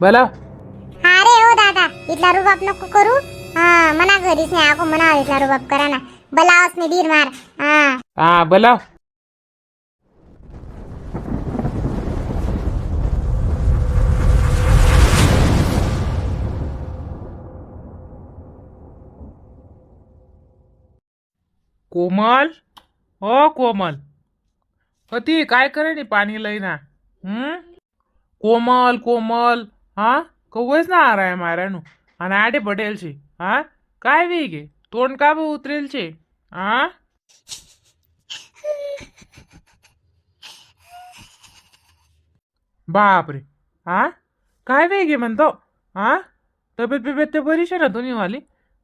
बोला. हा रे हो दादा. इथला रुबाब नको करू. हा मना घरीच नाही आको म्हणा इथला रुबाब करा ना. बलावस मी धीर मार. हा. हा बोला कोमल? हो कोमल. अति काय करे नी पाणी लई ना? हम्म कोमल कोमल. हां? कवच ना आराय मारायनु. आणि आडे पटेल छे हा? काय वेगे तोंड का बी उतरेल छे बापरे. हा काय वेगे म्हणतो? हा तब्येत बिब्येत ते बरीच आहे ना तुम्ही वाली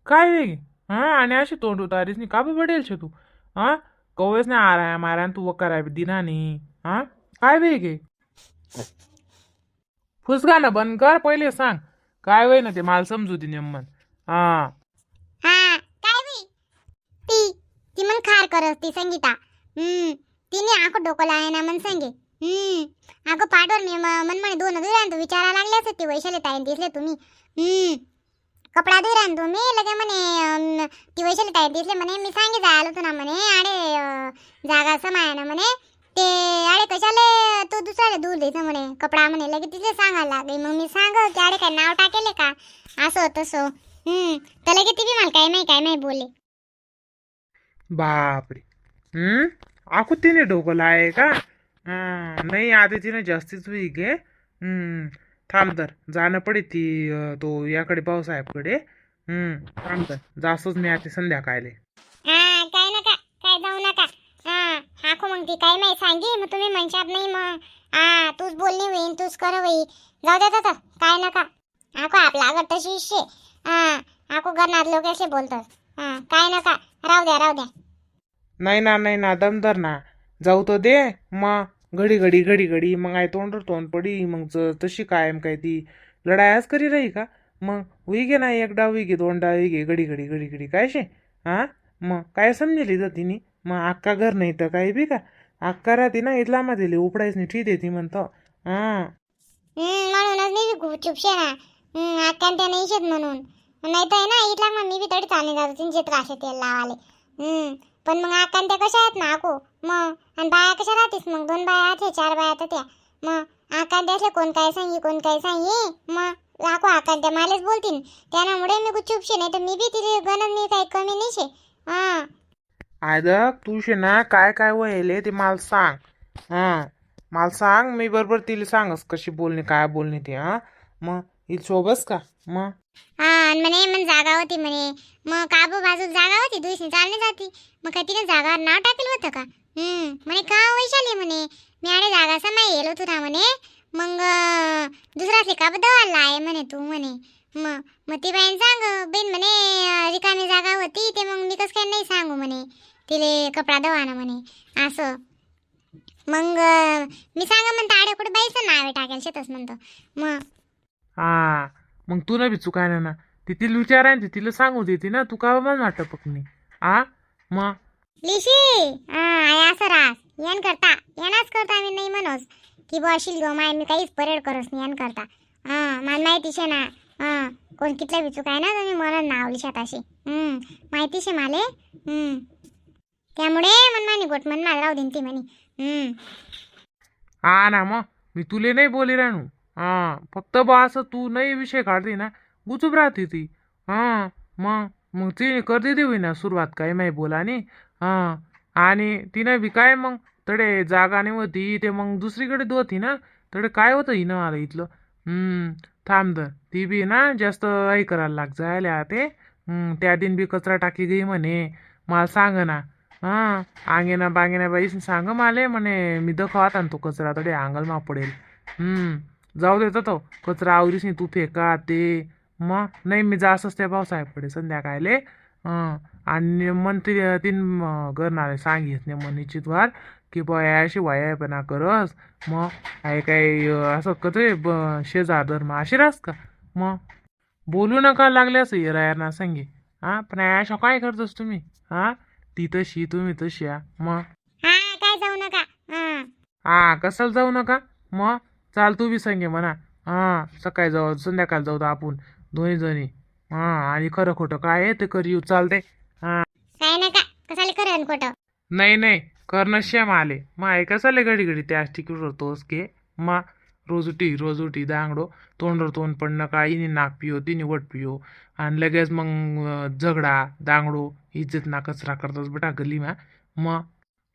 काय वेगे हा? आणि अशी तोंड उतारीस नी का बी पडेल छे तू? हा कवच ना आराय माराय तू कराय दिना नी हा काय फुसका ना बंद कर पहिले सांग. काय वय ना ते? मला समजू दे नेमन हा. हा काय बी? ती ती मन खार करस ती संगीता. हम्म तिने आको डोकं लाय ना मन सांगे. हम्म आको पाठवर मी म- मन म्हणे दोन दुरान तू विचारा लागले असते ती वैशाली ताईन दिसले तुम्ही. हम्म कपडा धुरा तुम्ही लगे म्हणे अं, ती वैशाली ताईन दिसले म्हणे मी सांगे जायला होतो ना म्हणे अरे जागा समाय ना म्हणे. ते अरे कशाले? तू दुसऱ्याला दूर द्यायचं म्हणे कपडा म्हणे लगे तिथे सांगायला लागले. मग मी सांग की अरे काय नाव टाकेले का? असं तसं. हम्म तर लगे ती बी मला काय नाही काय नाही बोले बापरे. हम्म? आखू तिने डोकं लाय का? हा, नाही आता तिने जास्तीच वीक आहे. हम्म थांब तर जाणं पडे ती अं, तो याकडे भाऊसाहेबकडे हम्म थांब तर जास्तच मी आता संध्याकाळले. हा काय नका काय जाऊ नका हा नको मग ती काय नाही सांगे मग तुम्ही म्हणशात नाही मग. हा तूच बोलणी होईन तूच कर होई जाऊ दे आता काय नका. आको आपला आवडतं शिष्य हा आको घरनात लोक असे बोलतात. हा काय नका. राहू द्या राहू द्या. नाही ना नाही ना दमदार ना. जाऊ तर दे मग घडी घडी घडी घडी मग आय तोंड तोंड पडी मग ज- तशी कायम काय ती. लढायाच करी राही का? मग विगे ना एक डाव विगे दोन डाव विगे घडी घडी घडी घडी काय शे? हा मग काय समजेली जाती मग अक्का घर नाही तर काही बी का? अक्का राहते ना इथला मा दिली उपडायच नाही ठीक देते म्हणतो. हा. हम्म, म्हणूनच मी बी खूप चुपशे ना. हम्म, त्या नाही शेत म्हणून. नाही तर ना इथला मग मी बी तडी चालले जातो तीनशे त्राशे तेल लावाले. हम्म, पण मग आकान त्या कशा आहेत ना आको मग आणि बाया कशा राहतेस? मग दोन बाया आहेत चार बाया तर त्या. मग आकान त्यासले कोण काय सांगी कोण काय सांगी? मग आको आकान त्या मालेच बोलतीन त्यामुळे मी खूप चुपशे नाही तर मी बी तिथे गणन मी काही कमी नाही शे. हा. आयदक तू शे ना काय काय वहिले ते मला सांग. हां. मला सांग मी बरोबर तिला सांगस कशी बोलणे काय बोलणे ते हां. मग हिला सोबस का? मग? हा आणि म्हणे मग जागा होती म्हणे. मग काबू बाजू जागा होती दुसरी चालली जाती. मग काय तिने जागावर नाव टाकेल होतं का? हम्म म्हणे का वैशाली म्हणे? मी आडे जागा समाय येलो तुला म्हणे. मग दुसरा दुसरासले का दवाला आहे म्हणे तू म्हणे. मग मग ती बाईन सांग बेन म्हणे रिकामी जागा होती ते मग मी कसं काय नाही सांगू म्हणे. तिले कपडा दवाना म्हणे. असं. मग मी सांगा म्हणतो आडे कुठे बाईचं नाव टाकेल शेतच म्हणतो. मग हा मग तू ना बी चुकायना ना. ती तिला विचाराय ना ती तिला सांगू देते ना तू का मन वाटत पकनी आ? मग लिशी! हा असं रास यान करता. यानाच करता आम्ही नाही म्हणोस की बुवा शिलगो माय मी काहीच परेड करस नाही यान करता. हा मला माहिती शे ना. हा कोण कितल्या विचूक आहे ना तुम्ही मला नाव लिशात अशी हम्म माहिती शे माले? हम्म. त्यामुळे मन मानी गोट मन मला राहू देईन ती म्हणे. हम्म. हा ना मग मी तुले नाही बोली राणू हा फक्त बा असं तू नाही विषय काढते ना गुचूप राहते ती. हा मग मग ती करते ती होईना सुरुवात काय माही बोलानी हा आणि तिनं बी काय मग तडे जागा नाही होती ते मग दुसरीकडे होती ना तडे काय होतं हिनं आलं इथलं? हम्म थांब दर ती बी ना जास्त हे करायला लाग जायला ते. हम्म, त्या दिन बी कचरा टाकी गई म्हणे. मला सांग ना हा आंगेना बांगेना बाईशी सांग माले म्हणे मी दखवात आणतो कचरा तडे आंगल मा पडेल. हम्म जाऊ देतो तो कचरा आवरीस नाही तू फेका ते. मग नाही मी जासच त्या भाऊसाहेबकडे संध्याकाळले. आणि मन ती तीन करणारे सांगित नाही मन निश्चित वार की बा अशी वायापणा करस. मग आहे काय असं कधी ब शेजार धर्म अशी का? मग बोलू नका लागले असं येरा ना सांगे. हा पण अशा काय करतोस तुम्ही? हा? ती तशी तुम्ही तशी हा मग हा काय जाऊ नका. हा. हा कशाला जाऊ नका? मग चाल तू बी सांगे म्हणा. हां सकाळी जाऊ संध्याकाळी जाऊ तर आपण दोन्ही जणी. हां आणि खरं खोटं काय आहे ते करी चालते हां. काय नका. कसाले करेन खोटं? नाही नाही करणं शेम आले. मग ऐका चालले घडी घडी त्या तिकीटवर तोच के मा? रोज उठी रोज उठी दांगडो. तोंडवर तोंड पडणं का इनी नाक पियो तिने वट पियो. आणि लगेच मग झगडा दांगडो इज्जत ना कचरा करतोस बेटा गलीमा मग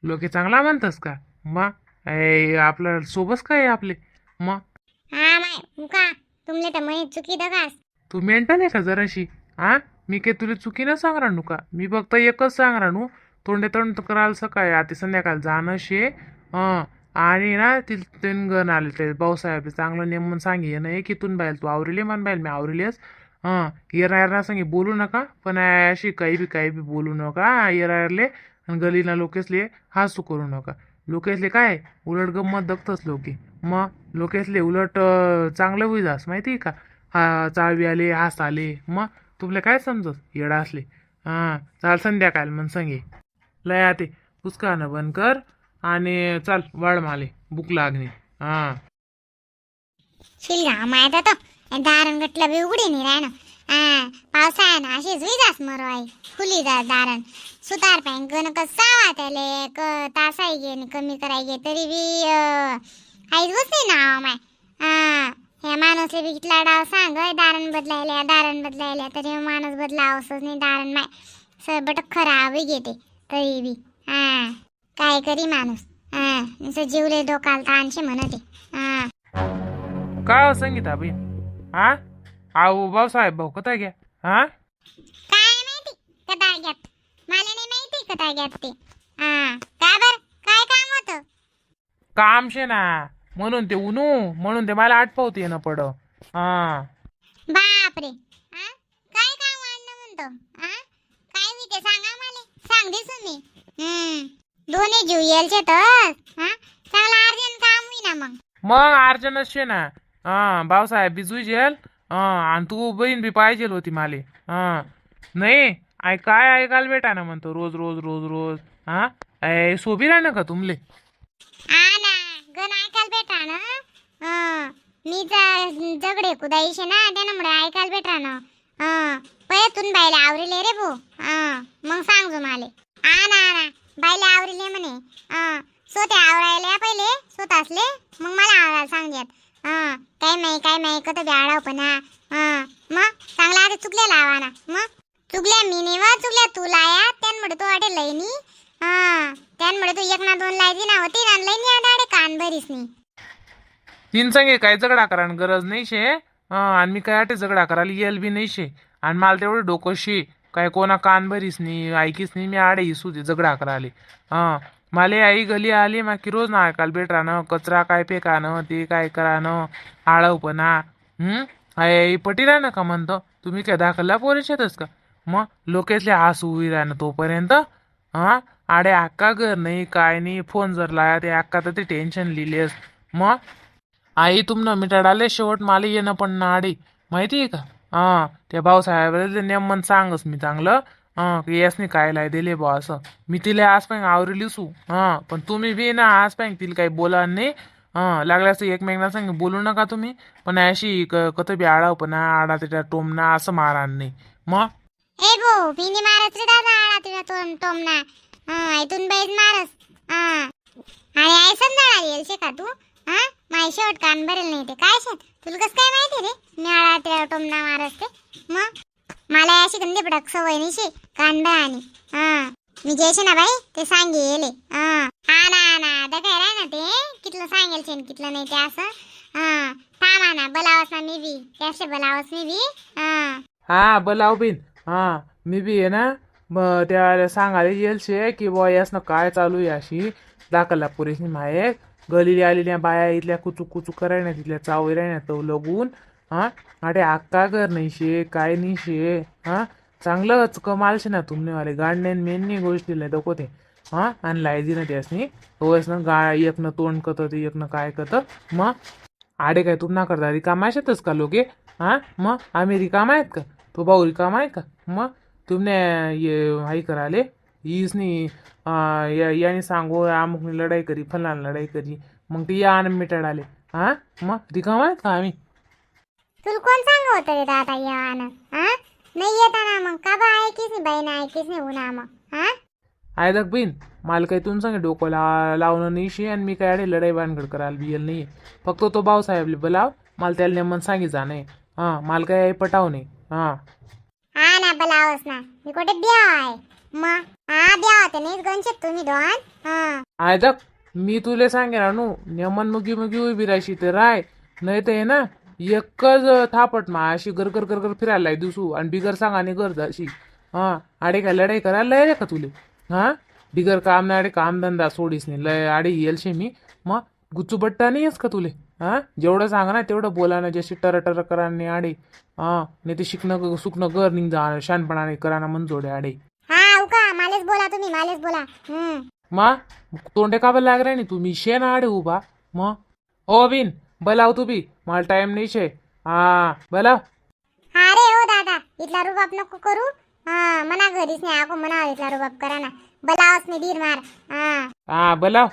लोक चांगला म्हणतस का? मग ए आपलं सोबत काय आपले? मग हा तुमले तर चुकी दगास. तू मेंटल आहे का जराशी? हा मी काही तुला चुकीनं सांग राहणू का? मी फक्त एकच सांग राहणू तोंडे तोंड करायला सकाळी आता संध्याकाळी जाणं शे. हं आणि ना तिथून गण आले ते भाऊसाहेब चांगलं नेमून सांगे नाही की तून बाईल तू आवरिले म्हण बाईल मी आवरिलेस हां येणार सांगे बोलू नका पण अशी काही बी काही बी बोलू नका. येणारले आणि गलीला लोकेसले हासू करू नका. लोकेसले काय उलट गंमत दगतच लोके. मग लोकेसले उलट चांगलं होई जास माहिती आहे का? हा चाळवी आले हास आले. मग तुमले काय समजत? येडा असले हां चाल संध्याकाळ म्हण सांगे. लय आते. पुचकानं बंद कर. आणि चाल वाढ माले. बुक लागणे हा. शिलगा माहीत तो दारण गटलं बी उघडी नाही राहणं. हा पावसाळ्यानं अशीच विजास मरवाई. फुली जा दारण. सुतार पॅन गण कसावा त्याले क तासाई गे कमी कराय गे तरी बी आईच काहीच बसते ना हो, माय. हा ह्या माणूसले बी कितला डाव सांग दारण बदलायल्या दारण बदलायल्या. तरी माणूस बदलावसच नाही दारण माय. सबट बट खराब घेते तरी बी. हा. काय करी माणूस. हा जीवले डोकाल ताणशे म्हणते. हा. काय हो संगीता बहीण? हा? आहो भाऊसाहेब भाऊ कथा घ्या? हा? काय माहिती कटाळग्यात मला नाही माहिती कटाळग्यात ते. हा. का बर? काय काम होतं? काम शे ना म्हणून ते उनू म्हणून ते मला आठवते येणं पड. हा. बापरे. हा? काय काम आणलं म्हणतो? हा? काय मी ते सांगा मला. सांग दे तुम्ही. हम्म. दोन्ही जीव येलचे तर. हा? चांगला अर्जंट काम होईना मग. मग अर्जनच शे ना. हा भाऊसाहेब बी जुजेल हा आणि तू बहीण बी पाहिजे होती माले. हा. नाही आय काय ऐकायला भेटा ना म्हणतो? रोज रोज रोज रोज. हा? ऐ सोबी राह ना का तुमले? हा ना गण ऐकायला भेटा ना हं. मी ज- जगडे कुदाईशे ना त्यामुळे ऐकायला भेटा ना हं. पयतून बायले आवरिले रे भो. हं. मग सांगजो माले. आ ना आ ना. बायले आवरिले म्हणे. स्वतः आवरायला पहिले स्वतः असले मग मला आवरायला सांगत हं. काय नाही काय नाही कत बी आडावपणा मग चांगला आता चुकल्या लावा ना मग चुकल्या मी नाही वा चुकल्या तू लाया त्यांमुळे तो वाटे लईनी त्यान त्यांमुळे तू एक ना दोन लायची ना होती ना लईनी अडे कान भरीस नाही तीन संगे काय झगडा करायला गरज नाही शे. हं, आणि मी काय आटे झगडा करायला येल बी नाही शे. आणि मला तेवढं डोकं शे. काय कोणा कान भरीसनी नाही ऐकीस नाही मी आडे इसू दे झगडा करायला हां माले आई गली आली माकी रोज ना ऐकायला भेटा कचरा काय फेकानं ते काय करानं आळवपणा. हम्म? आई आई पटीला ना का म्हणतो? तुम्ही काय दाखला पोरीशेतच का? मग लोकेसले हसू उभी राहणं तोपर्यंत हा आडे अक्का घर नाही काय नाही फोन जर लाया ते अक्का तर ते टेन्शन लिहिलेस. मग आई तुमनं मिटाडाले शेवट मला येणं पण ना आडी. माहिती आहे का? हां त्या भाऊसाहेबाला नेमन सांगस मी चांगलं. हां की यासनी काय लाय दिले बा असं. मी तिला आज पण आवरी लिसू. हां पण तुम्ही बी ना आज पण तिला काही बोला नाही. हां लागल्यास एकमेकांना सांग बोलू नका तुम्ही. पण अशी क बी आडाव पण आडा त्याच्या टोमना असं मारा नाही. मग ए भो बिनी मारत रे दादा आळा तुझ्या तोम टोमना हा इथून बैस मारस. हा. आणि आई समजाळा येईल का तू? हा? माय शेवट कान भरेल नाही ते. काय शेत? तुला कसं काय माहिती रे? मी आळा तुझ्या टोमना मारस ते. मग? मला अशी गंदी पडक सवय नाही शे आणि हा. मी जयशे ना बाई ते सांगे हा. ना हा ना. दगाय राय ना ते? कितलं सांगेल शेन कितलं नाही ते असं. हा. थांबा ना बलावस ना मी बी. त्याचे बलावस मी बी हा. हा बोलाव बिन. हा मी बी आहे ना. मग त्या सांगायला येईल शे की बुवा यासनं काय चालू आहे अशी? दाखलला पुरेशी मायक. गलीले आलेल्या बाया इथल्या कुचू कुचू करायला तिथल्या चावई राहण्या तो लगून हा? अरे अक्का कर नाही शे काय नाही शे हा चांगलंच कमाल शे ना तुमने वाले गाडणे मेननी गोष्टी लय दको ते हा? आणि लायजी ना त्यासनी ना गा एकनं तोंड कत ते एकनं काय कत मग आडे काय तुम ना करता रिकामा शेतच का लोके? हा? मग आम्ही रिकामा आहेत का? तो भाऊ रिकामा आहे का? मग तुमने ये हाई कराले इसनी या याने सांगो अमुकने लढाई करी फलान लढाई करी. मग ते या आणि मिटाडाले हा मग रिकामा आहेत का आम्ही? तुला कोण सांग होतं रे दादा येवानं हा नाही येताना मग. का बा ऐकीस नाही बाई ना ऐकीस नाही उन्हा मग. हा आयदक बिन मला काही तुम सांगे डोकं ला लावणं नाही शे आणि मी काय अडे लढाई भानगड करायला बियल नाही फक्त तो भाऊसाहेब बोलाव मला त्याला नेमन सांगितला नाही. हां मला काय पटाव नाही. हां. हा ना बलावस ना. मी कुठे ब्या आहे? मग हा होते नाही गणशेत तुम्ही दोन? हा. आयदक मी तुले सांगे ना नेमन मुगी मुगी उभी राहायची तर राय. नाही तर ना एकच थापट मा अशी गर कर कर फिरायला लाय दिसू आणि बिगर सांगा आणि गर्द अशी हा आडे काय लढाई करायला लय रे का तुले? हा? बिगर काम नाही आडे काम धंदा सोडीस नाही लय आडे येलशे मी. मग गुच्चू बट्टा नाही आहेस का तुले? हा? जेवढं सांगा ना तेवढं बोला ना जशी टर टर करा आडे. हा नाही ते शिकणं सुकणं कर निघ जा शानपणाने करा ना मन जोडे आडे. मालेच बोला तुम्ही मालेच बोला हम्म मा तोंडे काबल लाग रे तू मी शे ना आडे उभा मग ओ बिन बलाव तू बी मला टाइम नाही शे हा बलाव हा रे हो दादा इथला रुबाब नको करू हा मना घरीच नाही आको मना इथला रुबाब करा ना बलावस मी धीर मार हा हा बलाव